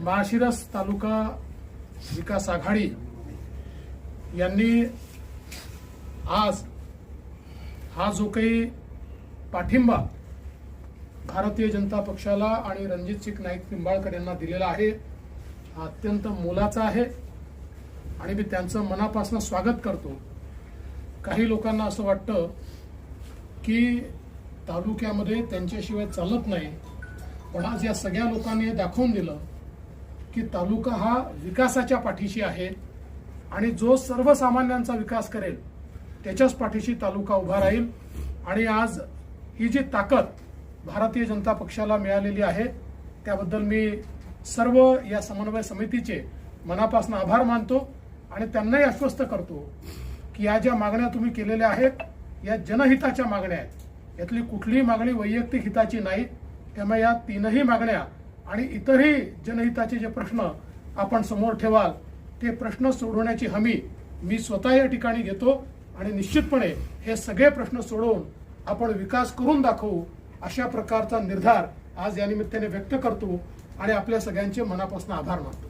माळशिरस तालुका विकास आघाडी यांनी आज हा जो काही पाठिंबा भारतीय जनता पक्षाला आणि रणजितसिंग नाईक निंबाळकर यांना दिलेला आहे हा अत्यंत मोलाचा आहे आणि मी त्यांचं मनापासून स्वागत करतो. काही लोकांना असं वाटतं की तालुक्यामध्ये त्यांच्याशिवाय चालत नाही पण आज या सगळ्या लोकांनी हे दाखवून दिलं की तालुका हा विकासाच्या पाठीशी आहे आणि जो सर्वसामान्यांचा विकास करेल त्याच्याच पाठीशी तालुका उभा राहील. आणि आज ही जी ताकद भारतीय जनता पक्षाला मिळालेली आहे त्याबद्दल मी सर्व या समन्वय समितीचे मनापासून आभार मानतो आणि त्यांनाही आश्वस्त करतो की या ज्या मागण्या तुम्ही केलेल्या आहेत या जनहिताच्या मागण्या आहेत. यातली कुठलीही मागणी वैयक्तिक हिताची नाही त्यामुळे या तीनही मागण्या आणि इतरही जनहिताचे जे प्रश्न आपण समोर ठेवाल ते प्रश्न सोडवण्याची हमी मी स्वतः या ठिकाणी घेतो आणि निश्चितपणे हे सगळे प्रश्न सोडवून आपण विकास करून दाखवू अशा प्रकारचा निर्धार आज या निमित्ताने व्यक्त करतो आणि आपल्या सगळ्यांचे मनापासून आभार मानतो.